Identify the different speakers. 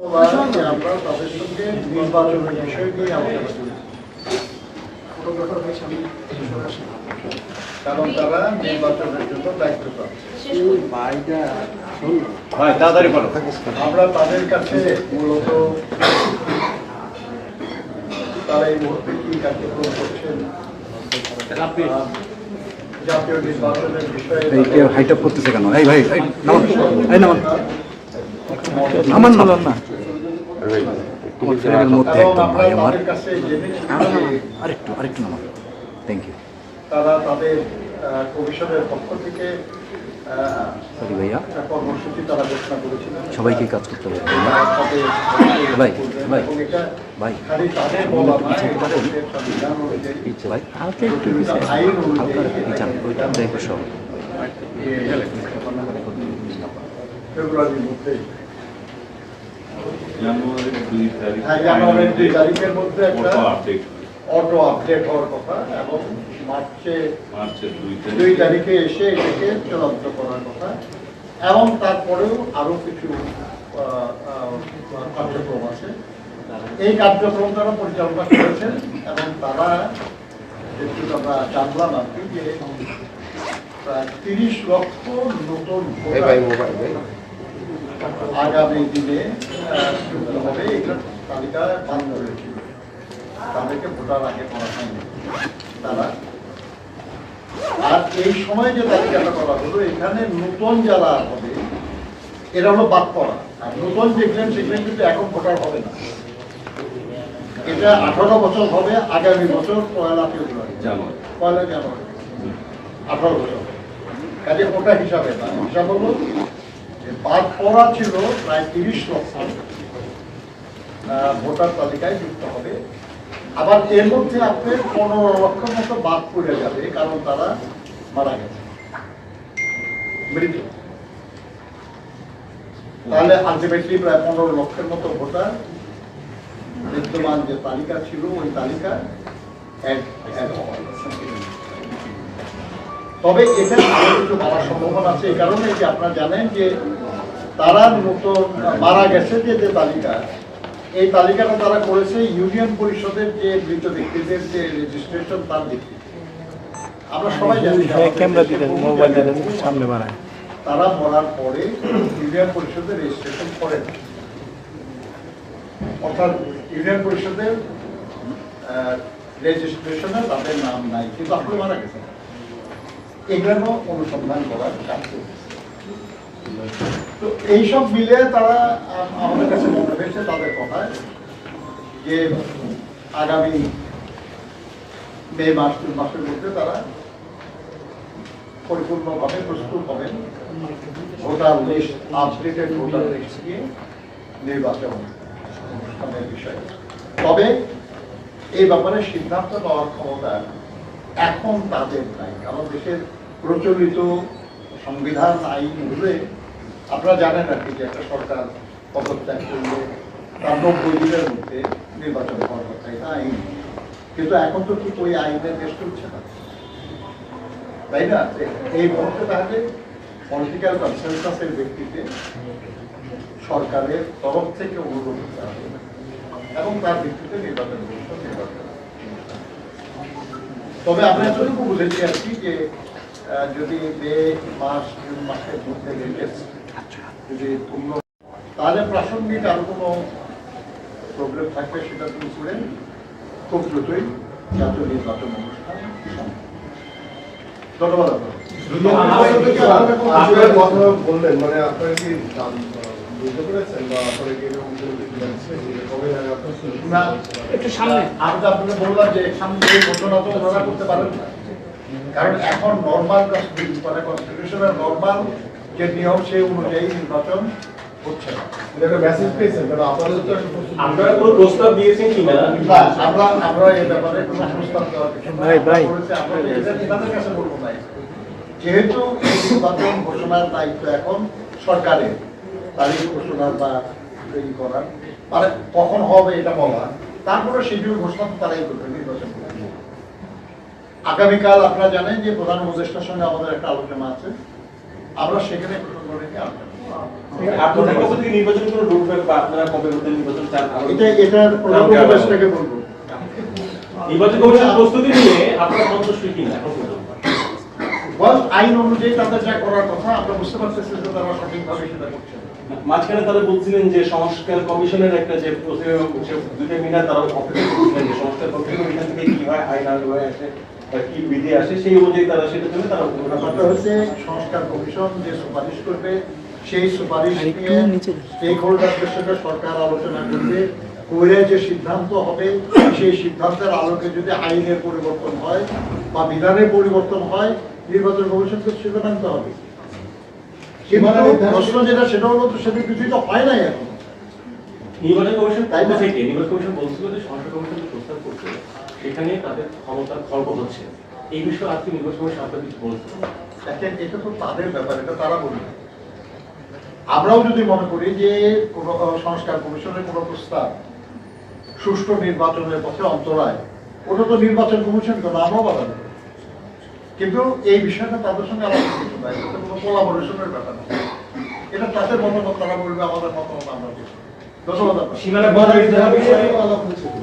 Speaker 1: আমরা তাদের সঙ্গে নির্বাচনের বিষয় নিয়ে আলোচনা করি কারণ তারা নির্বাচনের জন্য দায়িত্ব পাচ্ছে
Speaker 2: ভাই তাড়াতাড়ি করো
Speaker 1: আমরা তাদের কাছে মূলত তারা এই মুহূর্তে কি কার্যক্রম করছেন? জাতীয় নির্বাচনের বিষয়ে
Speaker 3: হাইট আপ করতেছে কেন? এই ভাই এই নামান এই নামান। নামান নামান না। আমার মধ্যে একদম ভাই আমার। আরেকটু আরেকটু নামান থ্যাংক ইউ
Speaker 1: তারা তাদের কমিশনের পক্ষ থেকে
Speaker 3: সরি ভাইয়া।
Speaker 1: একটা কর্মসূচি তারা ঘোষণা করেছিলেন
Speaker 3: সবাইকে কাজ করতে হবে। ভাই, ভাই, ভাই। ভাই। হালকা একটু হালকা পিছান। ওইটা দেখো সব।
Speaker 1: ফেব্রুয়ারির মধ্যে
Speaker 4: জানুয়ারির দুই তারিখ
Speaker 1: হ্যাঁ, জানুয়ারির দুই তারিখের মধ্যে একটা
Speaker 4: আপডেট
Speaker 1: অটো আপডেট হওয়ার কথা এবং মার্চে
Speaker 4: মার্চের দুই তারিখে।
Speaker 1: এসে এটাকে চূড়ান্ত করার কথা এবং তারপরেও আরও কিছু আহ, আহ, কার্যক্রম আছে। এই কার্যক্রম তারা পরিচালনা করেছেন এবং তারা যেটুকু আমরা জানলাম আর কি যে প্রায় তিরিশ লক্ষ নতুন আগামী দিনে হবে এগুলোর তালিকা বান্ধ রয়েছে তাদেরকে ভোটার আগে করা হয়নি। তারা আর এই সময় যে তালিকাটা করা হলো এখানে নতুন যারা হবে এরা হলো বাদ পড়া। আর নতুন যেগুলেন সেগুলেন কিন্তু এখন ভোটার হবে না। এটা আঠারো বছর হবে আগামী বছর পয়লা ফেব্রুয়ারি। পয়লা জানুয়ারি। আঠারো বছর কাজে ওটা হিসাবে না। হিসাব হলো বাদ পড়া ছিল প্রায় তিরিশ লক্ষ ভোটার তালিকায় যুক্ত হবে। আবার এর মধ্যে আপনার পনেরো লক্ষ মতো বাদ পড়ে যাবে, কারণ তারা মারা গেছে। মৃত তাহলে আলটিমেটলি প্রায় পনেরো লক্ষের মতো ভোটার বিদ্যমান যে তালিকা ছিল, ওই তালিকা এক এক। তবে এখানে কিছু বাড়ার সম্ভাবনা আছে। এই কারণে যে আপনারা জানেন যে তারা নতুন মারা গেছে যে যে তালিকা। এই তালিকাটা তারা করেছে ইউনিয়ন পরিষদের যে মৃত ব্যক্তিদের যে রেজিস্ট্রেশন তার ভিত্তিতে। আমরা সবাই জানি
Speaker 5: ক্যামেরা মোবাইল সামনে বাড়ায়।
Speaker 1: তারা মরার পরে ইউনিয়ন পরিষদের রেজিস্ট্রেশন করে না অর্থাৎ ইউনিয়ন পরিষদের রেজিস্ট্রেশনে তাদের নাম নাই কিন্তু আসলে মারা গেছে এগুলো অনুসন্ধান করার কাজ। তো এইসব মিলে তারা আমাদের কাছে মনে হয়েছে তাদের কথায় যে আগামী মে মাস জুন মাসের মধ্যে তারা পরিপূর্ণভাবে প্রস্তুত হবেন voter list updated voter list দিয়ে নির্বাচন বিষয়ে তবে এই ব্যাপারে সিদ্ধান্ত নেওয়ার ক্ষমতা এখন তাদের নাই, কারণ দেশের প্রচলিত সংবিধান, আইন অনুযায়ী আপনারা জানেন আর কি যে একটা সরকার পদত্যাগ করলে তার নব্বই দিনের মধ্যে নির্বাচন হওয়ার কথা, এটা আইন। কিন্তু এখন তো ঠিক ওই আইনের দেশ চলছে না। তাই না? এই মুহূর্তে তাহলে পলিটিক্যাল কনসেনসাসের ভিত্তিতে সরকারের তরফ থেকে অনুরোধ করা হবে এবং তার ভিত্তিতে নির্বাচন কমিশন নির্বাচন তবে আমরা এতটুকু বুঝেছি আর কি যে আহ, যদি মে মাস জুন মাসের মধ্যে লেটেস্ট যদি পূর্ণ তাহলে প্রাসঙ্গিক আর কোনো প্রবলেম থাকবে সেটা তুমি করে খুব দ্রুতই জাতীয় নির্বাচন অনুষ্ঠান ধন্যবাদ
Speaker 6: আপনার কথা বললেন মানে আপনারা কি বুঝতে পেরেছেন বা আপনারা কি এরকম
Speaker 5: একটু সামনে।
Speaker 1: আমি তো আপনাকে বললাম যে সামনে এই ঘটনা তো ওনারা করতে পারেন না কারণ এখন নর্মাল মানে কনস্টিটিউশনের নর্মাল যে নিয়ম সেই অনুযায়ী নির্বাচন হচ্ছে না।
Speaker 6: এটা মেসেজ পেয়েছেন কারণ আপনাদের তো
Speaker 7: আপনারা কোনো প্রস্তাব দিয়েছেন কিনা?
Speaker 1: না, আমরা আমরা এই ব্যাপারে কোনো প্রস্তাব দেওয়ার কিছু
Speaker 5: ভাই, ভাই।
Speaker 1: আমরা বলেছি, আমরা তো এটা এনাদের কাছে বলব না। যেহেতু নির্বাচন ঘোষণার দায়িত্ব এখন সরকারের তারিখ ঘোষণার বা তৈরি করার। মানে কখন হবে এটা বলা। তারপরে শিডিউল ঘোষণা তো তারাই করবে নির্বাচন আগামীকাল আপনারা জানেন যে প্রধান উপদেষ্টার সঙ্গে আমাদের একটা আলোচনা আছে। আমরা সেখানে আইন অনুযায়ী তাদের যা করার কথা আমরা বুঝতে পারতেছি তারা সঠিকভাবে সেটা করছে না।
Speaker 7: মাঝখানে তারা বলছিলেন যে সংস্কার কমিশনের একটা যে দুইটা মিনা তারা অপেক্ষা করছিলেন যে সংস্কার কমিশন এখান থেকে কি হয় আইন হয়ে আসে বা কি বিধি আসে সেই অনুযায়ী তারা সেটা জন্য তারা
Speaker 1: ব্যাপারটা হচ্ছে সংস্কার কমিশন যে সুপারিশ করবে সেই সুপারিশ নিয়ে স্টেক হোল্ডারদের সাথে সরকার আলোচনা করবে করে যে সিদ্ধান্ত হবে সেই সিদ্ধান্তের আলোকে যদি আইনের পরিবর্তন হয় বা বিধানের পরিবর্তন হয় নির্বাচন কমিশনকে সেটা মানতে হবে। প্রশ্ন যেটা সেটা হলো তো সেটা কিছুই তো হয় নাই এখন।
Speaker 7: নির্বাচন কমিশন
Speaker 1: তাই
Speaker 7: তাই
Speaker 1: না?
Speaker 7: থেকে? নির্বাচন কমিশন বলছিল যে সংস্কার কমিশন প্রস্তাব করছে সেখানে তাদের ক্ষমতার খর্ব হচ্ছে এই বিষয়ে আজকে নির্বাচন কমিশন আপনার কিছু বলছে?
Speaker 1: দেখেন এটা তো তাদের ব্যাপার এটা তারা বলবে। আমরাও যদি মনে করি যে কোনো সংস্কার কমিশনের কোনো প্রস্তাব সুষ্ঠু নির্বাচনের পথে অন্তরায় ওটা তো নির্বাচন কমিশন তো নামও বাড়াবে কিন্তু এই বিষয়টা তাদের সঙ্গে আলাদা কিছু নাই এটা কোনো কোলাবোরেশনের ব্যাপার না। এটা তাদের মতামত তারা বলবে আমাদের মতামত আমরা দেবো ধন্যবাদ।
Speaker 7: সীমানা হবে